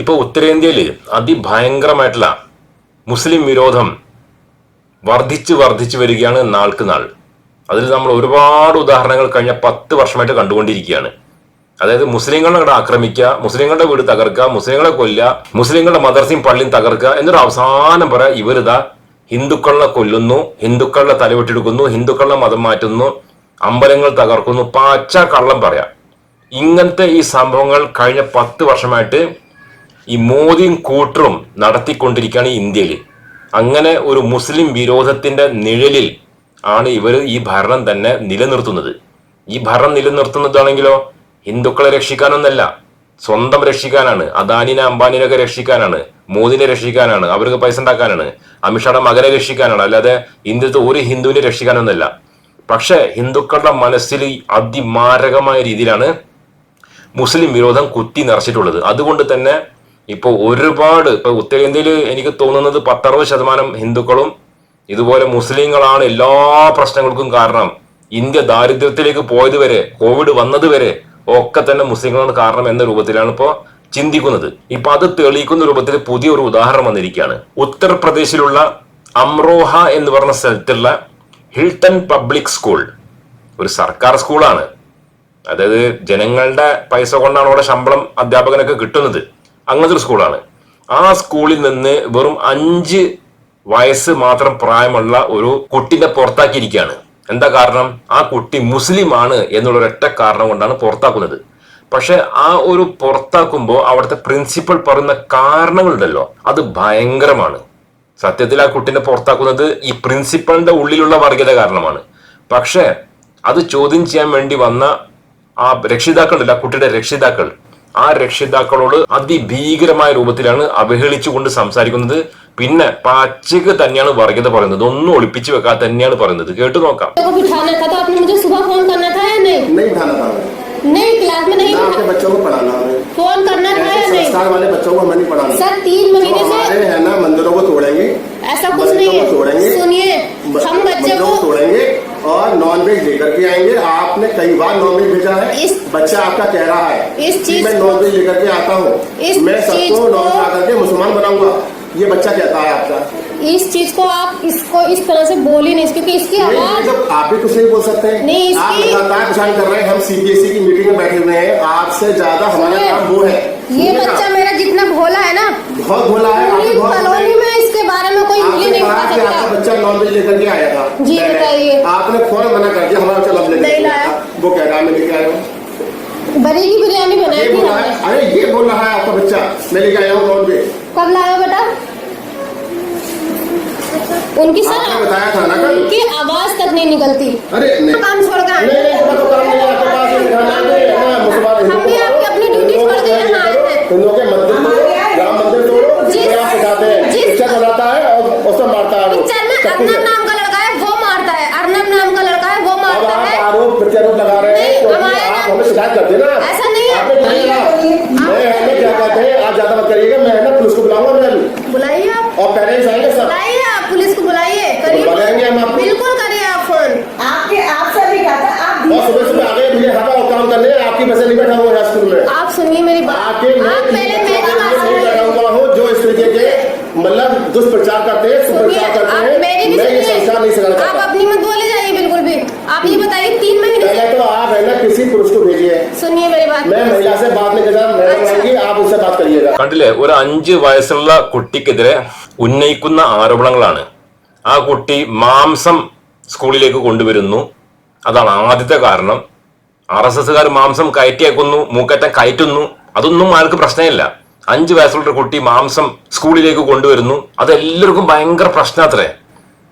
ഇപ്പൊ ഉത്തരേന്ത്യയിൽ അതിഭയങ്കരമായിട്ടുള്ള മുസ്ലിം വിരോധം വർദ്ധിച്ച് വർദ്ധിച്ചു വരികയാണ് നാൾക്ക് നാൾ. അതിൽ നമ്മൾ ഒരുപാട് ഉദാഹരണങ്ങൾ കഴിഞ്ഞ പത്ത് വർഷമായിട്ട് കണ്ടുകൊണ്ടിരിക്കുകയാണ്. അതായത് മുസ്ലിങ്ങളെ ഇവിടെ ആക്രമിക്കുക മുസ്ലിങ്ങളുടെ വീട് തകർക്കുക മുസ്ലിങ്ങളെ കൊല്ലുക മുസ്ലിങ്ങളുടെ മദർസയും പള്ളിയും തകർക്കുക എന്നൊരു അവസാനം പറയാ ഇവരിതാ ഹിന്ദുക്കളെ കൊല്ലുന്നു ഹിന്ദുക്കളുടെ തലവെട്ടെടുക്കുന്നു ഹിന്ദുക്കളുടെ മതം മാറ്റുന്നു അമ്പലങ്ങൾ തകർക്കുന്നു പാച്ച കള്ളം പറയാം. ഇങ്ങനത്തെ ഈ സംഭവങ്ങൾ കഴിഞ്ഞ പത്ത് വർഷമായിട്ട് ഈ മോദിയും കൂട്ടറും നടത്തിക്കൊണ്ടിരിക്കുകയാണ് ഇന്ത്യയിൽ അങ്ങനെ ഒരു മുസ്ലിം വിരോധത്തിന്റെ നിഴലിൽ ആണ് ഇവർ ഈ ഭരണം തന്നെ നിലനിർത്തുന്നത്. ഈ ഭരണം നിലനിർത്തുന്നതാണെങ്കിലോ ഹിന്ദുക്കളെ രക്ഷിക്കാനൊന്നല്ല സ്വന്തം രക്ഷിക്കാനാണ്. അദാനിനെ അംബാനിനൊക്കെ രക്ഷിക്കാനാണ് മോദിനെ രക്ഷിക്കാനാണ് അവർക്ക് പൈസ ഉണ്ടാക്കാനാണ് അമിത്ഷായുടെ മകനെ രക്ഷിക്കാനാണ്. അല്ലാതെ ഇന്ത്യത്തെ ഒരു ഹിന്ദുവിനെ രക്ഷിക്കാനൊന്നല്ല. പക്ഷെ ഹിന്ദുക്കളുടെ മനസ്സിൽ അതിമാരകമായ രീതിയിലാണ് മുസ്ലിം വിരോധം കുത്തി നിറച്ചിട്ടുള്ളത്. അതുകൊണ്ട് തന്നെ ഇപ്പോൾ ഒരുപാട് ഇപ്പൊ ഉത്തരേന്ത്യയിൽ എനിക്ക് തോന്നുന്നത് പത്തറുപത് ശതമാനം ഹിന്ദുക്കളും ഇതുപോലെ മുസ്ലിങ്ങളാണ് എല്ലാ പ്രശ്നങ്ങൾക്കും കാരണം. ഇന്ത്യ ദാരിദ്ര്യത്തിലേക്ക് പോയത് വരെ കോവിഡ് വന്നത് വരെ ഒക്കെ തന്നെ മുസ്ലിങ്ങളാണ് കാരണം എന്ന രൂപത്തിലാണ് ഇപ്പോ ചിന്തിക്കുന്നത്. ഇപ്പൊ അത് തെളിയിക്കുന്ന രൂപത്തിൽ പുതിയൊരു ഉദാഹരണം വന്നിരിക്കുകയാണ്. ഉത്തർപ്രദേശിലുള്ള അമ്രോഹ എന്ന് പറഞ്ഞ സ്ഥലത്തുള്ള ഹിൽട്ടൺ പബ്ലിക് സ്കൂൾ ഒരു സർക്കാർ സ്കൂളാണ്. അതായത് ജനങ്ങളുടെ പൈസ കൊണ്ടാണ് അവിടെ ശമ്പളം അധ്യാപകനൊക്കെ കിട്ടുന്നത്. അങ്ങനത്തെ ഒരു സ്കൂളാണ്. ആ സ്കൂളിൽ നിന്ന് വെറും അഞ്ച് വയസ്സ് മാത്രം പ്രായമുള്ള ഒരു കുട്ടിനെ പുറത്താക്കിയിരിക്കുകയാണ്. എന്താ കാരണം? ആ കുട്ടി മുസ്ലിമാണ് എന്നുള്ള ഒരൊറ്റ കാരണം കൊണ്ടാണ് പുറത്താക്കുന്നത്. പക്ഷെ ആ ഒരു പുറത്താക്കുമ്പോൾ അവിടുത്തെ പ്രിൻസിപ്പൽ പറയുന്ന കാരണങ്ങളുണ്ടല്ലോ. അത് ഭയങ്കരമാണ്. സത്യത്തിൽ ആ കുട്ടിനെ പുറത്താക്കുന്നത് ഈ പ്രിൻസിപ്പളിന്റെ ഉള്ളിലുള്ള വർഗീയത കാരണമാണ്. പക്ഷേ അത് ചോദ്യം ചെയ്യാൻ വേണ്ടി വന്ന ആ രക്ഷിതാക്കളുണ്ടല്ലോ ആ കുട്ടിയുടെ രക്ഷിതാക്കൾ. ആ രക്ഷിതാക്കളോട് അതിഭീകരമായ രൂപത്തിലാണ് അവഹേളിച്ചുകൊണ്ട് സംസാരിക്കുന്നത് പിന്നെ പച്ചക്ക് തന്നെയാണ് വർഗീയത പറയുന്നത് ഒന്നും ഒളിപ്പിച്ചു വെക്കാതെ തന്നെയാണ് പറയുന്നത് കേട്ടു നോക്കാം को बिठाना था तो आपने मुझे सुबह फोन करना था या नहीं नहीं उठाना था हमें नहीं क्लास में नहीं ना आपके बिठा- बच्चों को पढ़ाना हमें फोन करना था या ऐसे नहीं संस्कार वाले बच्चों को हमें नहीं पढ़ाना सर तीन जो महीने से हमारे है ना मंदिरों को तोड़ेंगे ऐसा कुछ मंदिरों नहीं को तोड़ेंगे है सुनिए म- हम बच्चे मंदिरों को को तोड़ेंगे और नॉन वेज लेकर के आएँगे। आपने कई बार नॉन वेज भेजा है। इस- बच्चा आपका कह रहा है इस चीज़ मैं को- नॉन वेज लेकर के आता हूँ। मैं सबको को- नॉन ला करके मुसलमान बनाऊँगा। ये बच्चा कहता है आपका। इस चीज़ को आप इसको इस तरह से बोल ही नहीं क्योंकि इसकी आवाज़ तो आप भी कुछ नहीं बोल सकते हैं। नहीं, आप लगातार परेशान कर रहे हैं। हम सीबीएसई की मीटिंग में बैठे हुए हैं। आपसे ज़्यादा हमारा काम वो है। ये बच्चा मेरा जितना भोला है ना बहुत भोला है। कॉलोनी में बारे में कोई उंगली नहीं उठा कि आपका बच्चा नॉन वेज लेकर के आया था। जी, बताइए। आपने फ़ोन मना कर दिया हमारा चलो अब ले नहीं लाया। वो कह रहा मैं लेके आया हूँ। बरी की बिरयानी बनाई थी हमने। अरे ये बोल रहा है आपका बच्चा मैं लेके आया हूँ नॉन वेज कब लाया बेटा? उनकी सर बताया था ना कल? उनकी आवाज़ तक नहीं निकलती। अरे नहीं। काम छोड़ कर नहीं नहीं तो काम नहीं आपके पास ये दिखाना है कि हाँ, मुसलमान हिंदू हम भी को आपकी अपनी ड्यूटी छोड़ आए हैं। हिंदुओं के मंदिर तोड़ो राम मंदिर तोड़ो जिस- ये आप सिखाते हैं जिस- शिक्षक बनाता है और उसमें मारता है आरोप। चल सब कुछ अर्नब नाम का लड़का है वो मारता है। अर्नब नाम का लड़का है वो मारता आप है। आरोप प्रत्यारोप लगा रहे हैं हमारे आप हमें शिकायत करते ना। ऐसा नहीं है। आपने क्या कहा? मैं आप- हमें क्या हैं? आप ज़्यादा मत करिएगा मैं ना पुलिस को बुलाऊँगा मैं अभी। बुलाइए आप। और पेरेंट्स आएँगे सब। बुलाइए आप पुलिस को बुलाइए। करिए बुलाएँगे हम आपको। बिल्कुल करिए आप फ़ोन। आपके आपसे भी कहा था आप और सुबह सुबह आ गए मुझे हटा और काम करने आपकी वजह नहीं बैठा हुआ है स्कूल में। आप सुनिए मेरी बात। आप पहले मेरी बात सुनिए जो इस तरीके के मतलब दुष्प्रचार करते हैं सुप्रचार करते हैं। मेरी भी मैं ये सुनिए संस्कार नहीं सिखाना आप चाहता अपनी मत बोले जाइए बिल्कुल भी आप ये बताइए तीन महीने पहले से तो आप है ना किसी पुरुष को भेजिए सुनिए मेरी बात मैं महिला से बात नहीं कर रहा मैडम अच्छा। आएंगी आप उनसे बात करिएगा കണ്ടില്ലേ ഒരു അഞ്ച് വയസ്സുള്ള കുട്ടിക്കെതിരെ ഉന്നയിക്കുന്ന ആരോപണങ്ങളാണ് ആ കുട്ടി മാംസം സ്കൂളിലേക്ക് കൊണ്ടുവരുന്നു അതാണ് ആദ്യത്തെ കാരണം ആർ എസ് എസ്സുകാർ മാംസം കയറ്റിയേക്കുന്നു മൂക്കറ്റം കയറ്റുന്നു അതൊന്നും ആൾക്ക് പ്രശ്നമില്ല അഞ്ച് വയസ്സുള്ള ഒരു കുട്ടി മാംസം സ്കൂളിലേക്ക് കൊണ്ടുവരുന്നു അതെല്ലാവർക്കും ഭയങ്കര പ്രശ്നത്രേ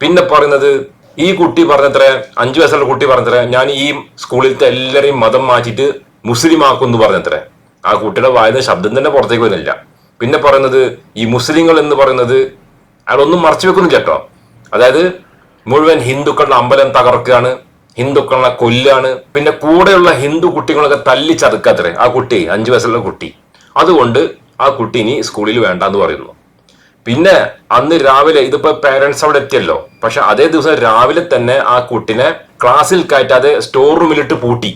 പിന്നെ പറയുന്നത് ഈ കുട്ടി പറഞ്ഞത്രേ അഞ്ചു വയസ്സുള്ള കുട്ടി പറഞ്ഞത്രേ ഞാൻ ഈ സ്കൂളിലത്തെ എല്ലാവരെയും മതം മാറ്റിയിട്ട് മുസ്ലിം ആക്കുന്നു പറഞ്ഞത്രേ. ആ കുട്ടിയുടെ വായന ശബ്ദം തന്നെ പുറത്തേക്ക് വരുന്നില്ല. പിന്നെ പറയുന്നത് ഈ മുസ്ലിങ്ങൾ എന്ന് പറയുന്നത് അയാളൊന്നും മറച്ചു വെക്കുന്നില്ല കേട്ടോ. അതായത് മുഴുവൻ ഹിന്ദുക്കളുടെ അമ്പലം തകർക്കുകയാണ് ഹിന്ദുക്കളെ കൊല്ലാണ് പിന്നെ കൂടെയുള്ള ഹിന്ദു കുട്ടികളൊക്കെ തല്ലി ആ കുട്ടി അഞ്ചു വയസ്സുള്ള കുട്ടി. അതുകൊണ്ട് ആ കുട്ടി ഇനി സ്കൂളിൽ വേണ്ടെന്ന് പറയുന്നു. പിന്നെ അന്ന് രാവിലെ ഇതിപ്പോ പേരൻസ് അവിടെ എത്തിയല്ലോ. പക്ഷെ അതേ ദിവസം രാവിലെ തന്നെ ആ കുട്ടിനെ ക്ലാസ്സിൽ കയറ്റാതെ സ്റ്റോർ റൂമിലിട്ട് പൂട്ടി.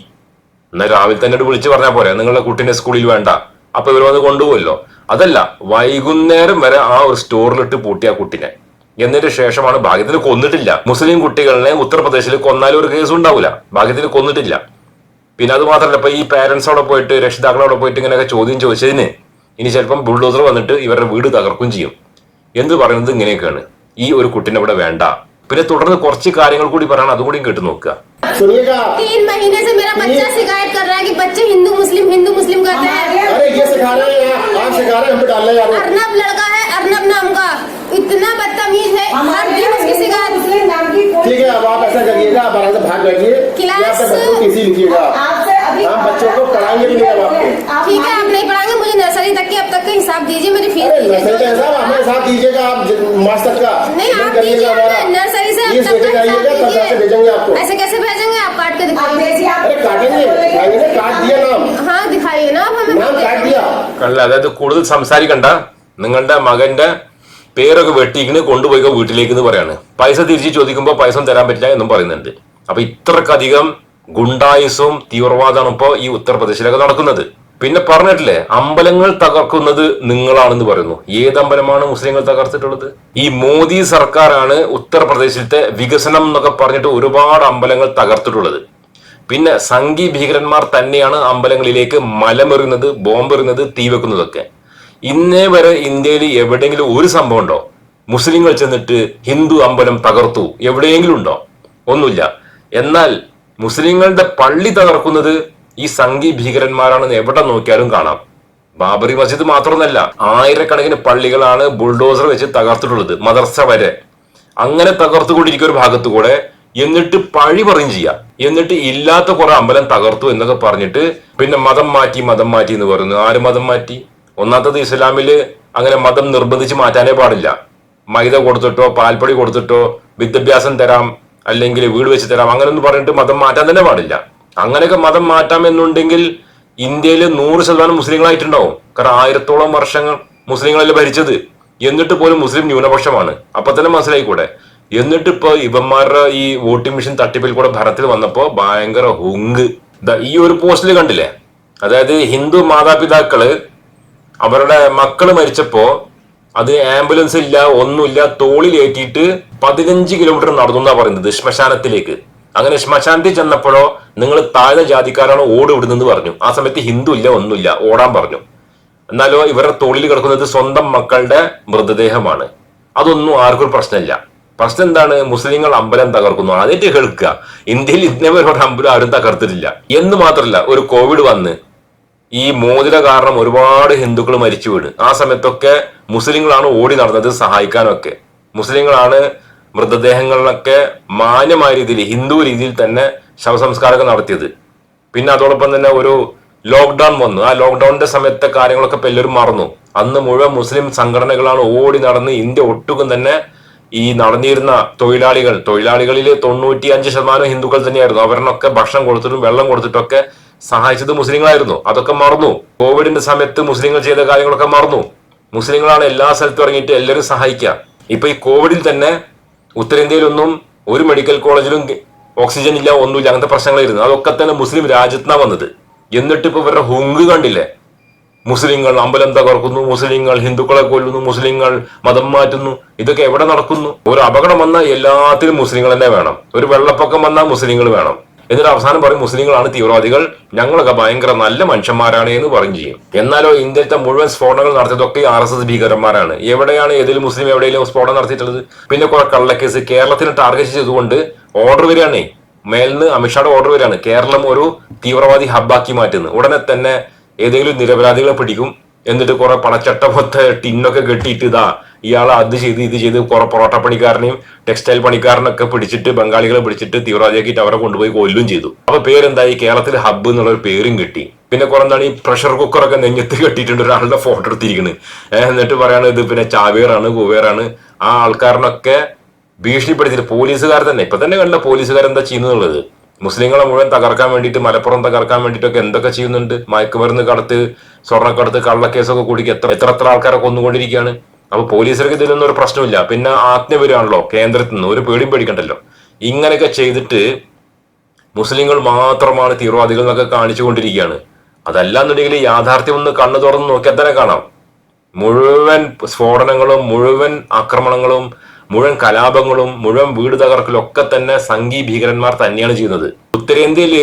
എന്നാൽ രാവിലെ തന്നെ വിളിച്ചു പറഞ്ഞാൽ പോരെ നിങ്ങളുടെ കുട്ടീനെ സ്കൂളിൽ വേണ്ട. അപ്പൊ ഇവർ വന്ന് കൊണ്ടുപോകല്ലോ അതല്ല വൈകുന്നേരം വരെ ആ ഒരു സ്റ്റോറിലിട്ട് പൂട്ടി ആ കുട്ടിനെ. എന്നിട്ട് ശേഷമാണ് ഭാഗ്യത്തിന് കൊന്നിട്ടില്ല. മുസ്ലിം കുട്ടികളെ ഉത്തർപ്രദേശിൽ കൊന്നാലും ഒരു കേസും ഉണ്ടാവില്ല ഭാഗ്യത്തിന് കൊന്നിട്ടില്ല. പിന്നെ അത് മാത്രമല്ല ഇപ്പൊ ഈ പാരന്റ്സോടെ പോയിട്ട് രക്ഷിതാക്കളോടെ പോയിട്ട് ഇങ്ങനെയൊക്കെ ചോദ്യം ചോദിച്ചതിന് ഇനി ചിലപ്പം ബുൾഡോസർ വന്നിട്ട് ഇവരുടെ വീട് തകർക്കും ചെയ്യും. എന്ത് പറയുന്നത് ഇങ്ങനെയൊക്കെയാണ് ഈ ഒരു കുട്ടിനെ ഇവിടെ വേണ്ട പിന്നെ തുടർന്ന് കുറച്ച് കാര്യങ്ങൾ കൂടി പറയണം അതും കൂടി കേട്ട് നോക്കുക सुनिएगा तीन महीने से मेरा बच्चा शिकायत कर रहा है कि बच्चे हिंदू मुस्लिम हिंदू मुस्लिम करते हैं अरे ये सिखा रहे हैं आप आप सिखा रहे हैं हम पे डाल रहे हैं यार अर्नब लड़का है अर्नब नाम का इतना बदतमीज है हर दिन उसकी शिकायत मुस्लिम नाम की कोई ठीक है अब आप ऐसा करिएगा आप आराम से भाग बैठिए क्लास- या अपने बच्चों को किसी लिखिएगा आपसे अभी हम बच्चों को पढ़ाएंगे भी नहीं अब आपको आप ठीक है आप नहीं पढ़ाएंगे आप मार्च तक का नहीं आप करिएगा दीजिए हमारा हमें नर्सरी से अब फीस तक लेके का जाइएगा हिसाब तब जाके दीजिए भेजेंगे आपको ऐसे कैसे भेजेंगे आप काट के आप दिखाइए देखिए आप अरे काटेंगे खाएंगे ना काट दिया नाम हाँ दिखाइए ना अब हमें नाम काट दिया കണ്ടില്ല അതായത് കൂടുതൽ സംസാരിക്കണ്ട നിങ്ങളുടെ മകന്റെ പേരൊക്കെ വെട്ടിക്കിന് കൊണ്ടുപോയിക്കോ വീട്ടിലേക്ക് എന്ന് പറയാണ് പൈസ തിരിച്ച് ചോദിക്കുമ്പോൾ പൈസ ഒന്നും തരാൻ പറ്റില്ല എന്നും പറയുന്നുണ്ട് അപ്പൊ ഇത്രക്കധികം ഗുണ്ടായുസവും തീവ്രവാദമാണ് ഇപ്പോ ഈ ഉത്തർപ്രദേശിലൊക്കെ നടക്കുന്നത് പിന്നെ പറഞ്ഞിട്ടില്ലേ അമ്പലങ്ങൾ തകർക്കുന്നത് നിങ്ങളാണെന്ന് പറയുന്നു. ഏത് അമ്പലമാണ് മുസ്ലിങ്ങൾ തകർത്തിട്ടുള്ളത്? ഈ മോദി സർക്കാരാണ് ഉത്തർപ്രദേശിലത്തെ വികസനം എന്നൊക്കെ പറഞ്ഞിട്ട് ഒരുപാട് അമ്പലങ്ങൾ തകർത്തിട്ടുള്ളത്. പിന്നെ സംഘി ഭീകരന്മാർ തന്നെയാണ് അമ്പലങ്ങളിലേക്ക് മലമെറിയുന്നത് ബോംബെറിയുന്നത് തീ വെക്കുന്നതൊക്കെ. ഇന്നേ വരെ ഇന്ത്യയിൽ എവിടെയെങ്കിലും ഒരു സംഭവം ഉണ്ടോ? മുസ്ലിങ്ങൾ ചെന്നിട്ട് ഹിന്ദു അമ്പലം തകർത്തു. എവിടെയെങ്കിലും ഉണ്ടോ? ഒന്നുമില്ല. എന്നാൽ മുസ്ലിങ്ങളുടെ പള്ളി തകർക്കുന്നത് ഈ സംഘി ഭീകരന്മാരാണെന്ന് എവിടെ നോക്കിയാലും കാണാം. ബാബറി മസ്ജിദ് മാത്രമല്ല ആയിരക്കണക്കിന് പള്ളികളാണ് ബുൾഡോസർ വെച്ച് തകർത്തിട്ടുള്ളത് മദർസ വരെ. അങ്ങനെ തകർത്തുകൊണ്ടിരിക്കുന്ന ഒരു ഭാഗത്ത് കൂടെ എന്നിട്ട് പഴി പറയും ചെയ്യാം. എന്നിട്ട് ഇല്ലാത്ത കുറെ അമ്പലം തകർത്തു എന്നൊക്കെ പറഞ്ഞിട്ട് പിന്നെ മതം മാറ്റി മതം മാറ്റി എന്ന് പറയുന്നു. ആര് മതം മാറ്റി? ഒന്നാമത്തത് ഇസ്ലാമിൽ അങ്ങനെ മതം നിർബന്ധിച്ച് മാറ്റാനേ പാടില്ല. മൈദ കൊടുത്തിട്ടോ പാൽപ്പൊടി കൊടുത്തിട്ടോ വിദ്യാഭ്യാസം തരാം അല്ലെങ്കിൽ വീട് വെച്ച് തരാം അങ്ങനെയൊന്നും പറഞ്ഞിട്ട് മതം മാറ്റാൻ തന്നെ പാടില്ല. അങ്ങനെയൊക്കെ മതം മാറ്റാം എന്നുണ്ടെങ്കിൽ ഇന്ത്യയിൽ നൂറ് ശതമാനം മുസ്ലിങ്ങളായിട്ടുണ്ടാവും. കാരണം ആയിരത്തോളം വർഷങ്ങൾ മുസ്ലിങ്ങളല്ലേ ഭരിച്ചത്. എന്നിട്ട് പോലും മുസ്ലിം ന്യൂനപക്ഷമാണ്. അപ്പൊ തന്നെ മനസ്സിലായിക്കൂടെ? എന്നിട്ട് ഇപ്പൊ ഇവന്മാരുടെ ഈ വോട്ടിംഗ് മെഷീൻ തട്ടിപ്പിൽ കൂടെ ഭരണത്തിൽ വന്നപ്പോ ഭയങ്കര ഹുങ്ക്. ഈ ഒരു പോസ്റ്റിൽ കണ്ടില്ലേ? അതായത് ഹിന്ദു മാതാപിതാക്കൾ അവരുടെ മക്കൾ മരിച്ചപ്പോ അത് ആംബുലൻസ് ഇല്ല ഒന്നുമില്ല തോളിലേറ്റിയിട്ട് പതിനഞ്ച് കിലോമീറ്റർ നടന്നു എന്നാ പറയുന്നത് ശ്മശാനത്തിലേക്ക്. അങ്ങനെ ശ്മശാന്തി ചെന്നപ്പോഴോ നിങ്ങൾ താഴ്ന്ന ജാതിക്കാരാണ് ഓട് വിടുന്നെന്ന് പറഞ്ഞു. ആ സമയത്ത് ഹിന്ദു ഇല്ല ഒന്നുമില്ല. ഓടാൻ പറഞ്ഞു. എന്നാലോ ഇവരുടെ തോളിൽ കിടക്കുന്നത് സ്വന്തം മക്കളുടെ മൃതദേഹമാണ്. അതൊന്നും ആർക്കൊരു പ്രശ്നമില്ല. പ്രശ്നം എന്താണ്? മുസ്ലിങ്ങൾ അമ്പലം തകർക്കുന്നു. ആദ്യമായിട്ട് കേൾക്കുക. ഇന്ത്യയിൽ ഇന്നവരോട് വരെ അമ്പലം ആരും തകർത്തിട്ടില്ല. എന്ന് മാത്രമല്ല ഒരു കോവിഡ് വന്ന് ഈ മോതിര കാരണം ഒരുപാട് ഹിന്ദുക്കൾ മരിച്ചു വീണ്. ആ സമയത്തൊക്കെ മുസ്ലിങ്ങളാണ് ഓടി നടന്നത് സഹായിക്കാനൊക്കെ. മുസ്ലിങ്ങളാണ് മൃതദേഹങ്ങളിലൊക്കെ മാന്യമായ രീതിയിൽ ഹിന്ദു രീതിയിൽ തന്നെ ശവസംസ്കാരമൊക്കെ നടത്തിയത്. പിന്നെ അതോടൊപ്പം തന്നെ ഒരു ലോക്ക്ഡൌൺ വന്നു. ആ ലോക്ക്ഡൌണിന്റെ സമയത്തെ കാര്യങ്ങളൊക്കെ ഇപ്പൊ എല്ലാവരും മറന്നു. അന്ന് മുഴുവൻ മുസ്ലിം സംഘടനകളാണ് ഓടി നടന്ന് ഇന്ത്യ ഒട്ടുക്കും തന്നെ ഈ നടന്നിരുന്ന തൊഴിലാളികൾ തൊഴിലാളികളിൽ തൊണ്ണൂറ്റി അഞ്ച് ശതമാനം ഹിന്ദുക്കൾ തന്നെയായിരുന്നു. അവരിനൊക്കെ ഭക്ഷണം കൊടുത്തിട്ടും വെള്ളം കൊടുത്തിട്ടൊക്കെ സഹായിച്ചത് മുസ്ലിങ്ങളായിരുന്നു. അതൊക്കെ മറന്നു. കോവിഡിന്റെ സമയത്ത് മുസ്ലിങ്ങൾ ചെയ്ത കാര്യങ്ങളൊക്കെ മറന്നു. മുസ്ലിങ്ങളാണ് എല്ലാ സ്ഥലത്തും ഇറങ്ങിയിട്ട് എല്ലാവരും സഹായിക്കുക. ഇപ്പൊ ഈ കോവിഡിൽ തന്നെ ഉത്തരേന്ത്യയിലൊന്നും ഒരു മെഡിക്കൽ കോളേജിലും ഓക്സിജൻ ഇല്ല ഒന്നുമില്ല അങ്ങനത്തെ പ്രശ്നങ്ങളായിരുന്നു. അതൊക്കെ തന്നെ മുസ്ലിം രാജ്യത്താണ് വന്നത്. എന്നിട്ട് ഇപ്പൊ ഇവരുടെ ഹുങ്ക് കണ്ടില്ലേ? മുസ്ലിങ്ങൾ അമ്പലം തകർക്കുന്നു മുസ്ലിങ്ങൾ ഹിന്ദുക്കളെ കൊല്ലുന്നു മുസ്ലിങ്ങൾ മതം മാറ്റുന്നു. ഇതൊക്കെ എവിടെ നടക്കുന്നു? ഒരു അപകടം വന്നാൽ എല്ലാത്തിനും മുസ്ലിങ്ങൾ തന്നെ വേണം. ഒരു വെള്ളപ്പൊക്കം വന്നാൽ മുസ്ലിങ്ങൾ വേണം. എന്നിട്ട് അവസാനം പറയും മുസ്ലിങ്ങളാണ് തീവ്രവാദികൾ. ഞങ്ങളൊക്കെ ഭയങ്കര നല്ല മനുഷ്യന്മാരാണ് എന്ന് പറയും ചെയ്യും. എന്നാലോ ഇന്ത്യയിലത്തെ മുഴുവൻ സ്ഫോടനങ്ങൾ നടത്തിയതൊക്കെ ആർ എസ് എസ് ഭീകരന്മാരാണ്. എവിടെയാണ് ഏതെങ്കിലും മുസ്ലിം എവിടെയെങ്കിലും സ്ഫോടനം നടത്തിയിട്ടുള്ളത്? പിന്നെ കുറെ കള്ളക്കേസ് കേരളത്തിന് ടാർഗറ്റ് ചെയ്തുകൊണ്ട് ഓർഡർ വരികയാണേ. മേലിന്ന് അമിത്ഷായുടെ ഓർഡർ വരികയാണ്. കേരളം ഒരു തീവ്രവാദി ഹബ്ബാക്കി മാറ്റുന്നു. ഉടനെ തന്നെ ഏതെങ്കിലും നിരപരാധികളെ പിടിക്കും. എന്നിട്ട് കുറെ പണച്ചട്ട മൊത്ത ടിന്നൊക്കെ കെട്ടിയിട്ട് ഇതാ ഇയാൾ അത് ചെയ്ത് ഇത് ചെയ്ത് കുറെ പൊറോട്ട പണിക്കാരനെയും ടെക്സ്റ്റൈൽ പണിക്കാരനൊക്കെ പിടിച്ചിട്ട് ബംഗാളികളെ പിടിച്ചിട്ട് തീവ്രവാദിയാക്കിയിട്ട് അവരെ കൊണ്ടുപോയി കൊല്ലും ചെയ്തു. അപ്പൊ പേരെന്തായി? കേരളത്തിൽ ഹബ്ബ് എന്നുള്ള ഒരു പേരും കിട്ടി. പിന്നെ കുറെ എന്താണ് ഈ പ്രഷർ കുക്കറൊക്കെ നെഞ്ഞത്ത് കെട്ടിയിട്ടുണ്ട് ഒരാളുടെ ഫോട്ടോ എടുത്തിരിക്കുന്നത് എന്നിട്ട് പറയാണ് ഇത് പിന്നെ ചാവേറാണ് കുവേറാണ്. ആ ആൾക്കാരനൊക്കെ ഭീഷണിപ്പെടുത്തിയിട്ട് പോലീസുകാർ തന്നെ. ഇപ്പൊ തന്നെ കണ്ട പോലീസുകാർ എന്താ ചെയ്യുന്നുള്ളത് മുസ്ലിങ്ങളെ മുഴുവൻ തകർക്കാൻ വേണ്ടിയിട്ട് മലപ്പുറം തകർക്കാൻ വേണ്ടിയിട്ടൊക്കെ എന്തൊക്കെ ചെയ്യുന്നുണ്ട്? മയക്കുമരുന്ന് കടത്ത് സ്വർണക്കടത്ത് കള്ളക്കേസൊക്കെ കൂടി എത്ര എത്ര എത്ര ആൾക്കാരെ കൊന്നുകൊണ്ടിരിക്കുകയാണ്? അപ്പൊ പോലീസർക്ക് ഇതിലൊന്നും ഒരു പ്രശ്നമില്ല. പിന്നെ ആജ്ഞ വരികയാണല്ലോ കേന്ദ്രത്തിൽ നിന്ന് ഒരു പേടിയും പേടിക്കണ്ടല്ലോ. ഇങ്ങനെയൊക്കെ ചെയ്തിട്ട് മുസ്ലിങ്ങൾ മാത്രമാണ് തീവ്രവാദികൾ എന്നൊക്കെ കാണിച്ചു കൊണ്ടിരിക്കുകയാണ്. അതല്ല എന്നുണ്ടെങ്കിൽ യാഥാർത്ഥ്യം ഒന്ന് കണ്ണു തുറന്ന് നോക്കിയാൽ തന്നെ കാണാം. മുഴുവൻ സ്ഫോടനങ്ങളും മുഴുവൻ ആക്രമണങ്ങളും മുഴുവൻ കലാപങ്ങളും മുഴുവൻ വീട് തകർക്കലും ഒക്കെ തന്നെ സംഘി ഭീകരന്മാർ തന്നെയാണ് ചെയ്യുന്നത്. ഉത്തരേന്ത്യയിൽ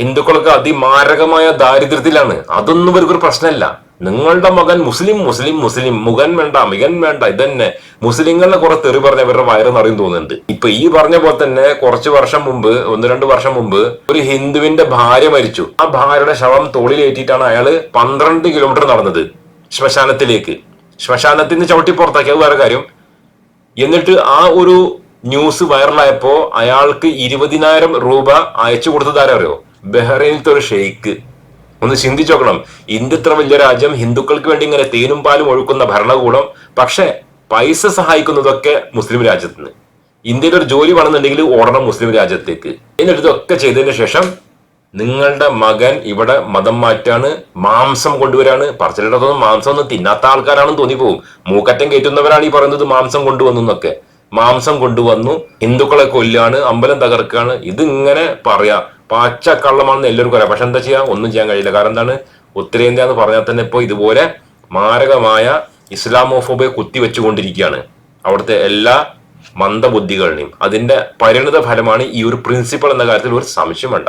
ഹിന്ദുക്കളൊക്കെ അതിമാരകമായ ദാരിദ്ര്യത്തിലാണ്. അതൊന്നും ഇവർക്കൊരു പ്രശ്നമല്ല. നിങ്ങളുടെ മകൻ മുസ്ലിം മുസ്ലിം മുസ്ലിം. മുഖൻ വേണ്ട മികൻ വേണ്ട ഇതന്നെ. മുസ്ലിങ്ങളെ കുറെ തെറി പറഞ്ഞ ഇവരുടെ വയറ് നിറയും തോന്നുന്നുണ്ട്. ഇപ്പൊ ഈ പറഞ്ഞ പോലെ തന്നെ കുറച്ച് വർഷം മുമ്പ് ഒന്ന് രണ്ട് വർഷം മുമ്പ് ഒരു ഹിന്ദുവിന്റെ ഭാര്യ മരിച്ചു. ആ ഭാര്യയുടെ ശവം തോളിലേറ്റിയിട്ടാണ് അയാൾ പന്ത്രണ്ട് കിലോമീറ്റർ നടന്നത് ശ്മശാനത്തിലേക്ക്. ശ്മശാനത്തിൽ നിന്ന് ചവിട്ടി പുറത്താക്കി. അത് വേറെ കാര്യം. എന്നിട്ട് ആ ഒരു ന്യൂസ് വൈറലായപ്പോ അയാൾക്ക് ഇരുപതിനായിരം രൂപ അയച്ചു കൊടുത്തത് ആരാ അറിയോ ബഹ്റൈനിലത്തെ ഒരു ഷെയ്ഖ് ഒന്ന് ചിന്തിച്ചു നോക്കണം. ഇന്ത്യ ഇത്ര വലിയ രാജ്യം ഹിന്ദുക്കൾക്ക് വേണ്ടി ഇങ്ങനെ തേനും പാലും ഒഴുക്കുന്ന ഭരണകൂടം പക്ഷെ പൈസ സഹായിക്കുന്നതൊക്കെ മുസ്ലിം രാജ്യത്ത് നിന്ന്. ഇന്ത്യയിൽ ഒരു ജോലി വേണമെന്നുണ്ടെങ്കിൽ ഓടണം മുസ്ലിം രാജ്യത്തേക്ക്. എന്നിട്ട് ഇതൊക്കെ ചെയ്തതിന് ശേഷം നിങ്ങളുടെ മകൻ ഇവിടെ മതം മാറ്റാണ് മാംസം കൊണ്ടുവരാണ്. പറച്ചിലിടത്തൊന്നും മാംസം ഒന്നും തിന്നാത്ത ആൾക്കാരാണെന്ന് തോന്നിപ്പോവും. മൂക്കറ്റം കയറ്റുന്നവരാണ് ഈ പറയുന്നത് മാംസം കൊണ്ടുവന്നു എന്നൊക്കെ. മാംസം കൊണ്ടുവന്നു ഹിന്ദുക്കളെ കൊല്ലാണ് അമ്പലം തകർക്കാണ്. ഇത് ഇങ്ങനെ പറയാ. പച്ച കള്ളമാണെന്ന് എല്ലാവർക്കും അറിയാം. പക്ഷെ എന്താ ചെയ്യാ? ഒന്നും ചെയ്യാൻ കഴിയില്ല. കാരണം എന്താണ്? ഉത്തരേന്ത്യ എന്ന് പറഞ്ഞാൽ തന്നെ ഇപ്പൊ ഇതുപോലെ മാരകമായ ഇസ്ലാമോഫോബിയെ കുത്തിവെച്ചുകൊണ്ടിരിക്കുകയാണ്. അവിടുത്തെ എല്ലാ മന്ദബുദ്ധികളുടെയും. അതിന്റെ പരിണിത ഫലമാണ് ഈ ഒരു പ്രിൻസിപ്പൾ എന്ന കാര്യത്തിൽ ഒരു സംശയം വേണ്ട.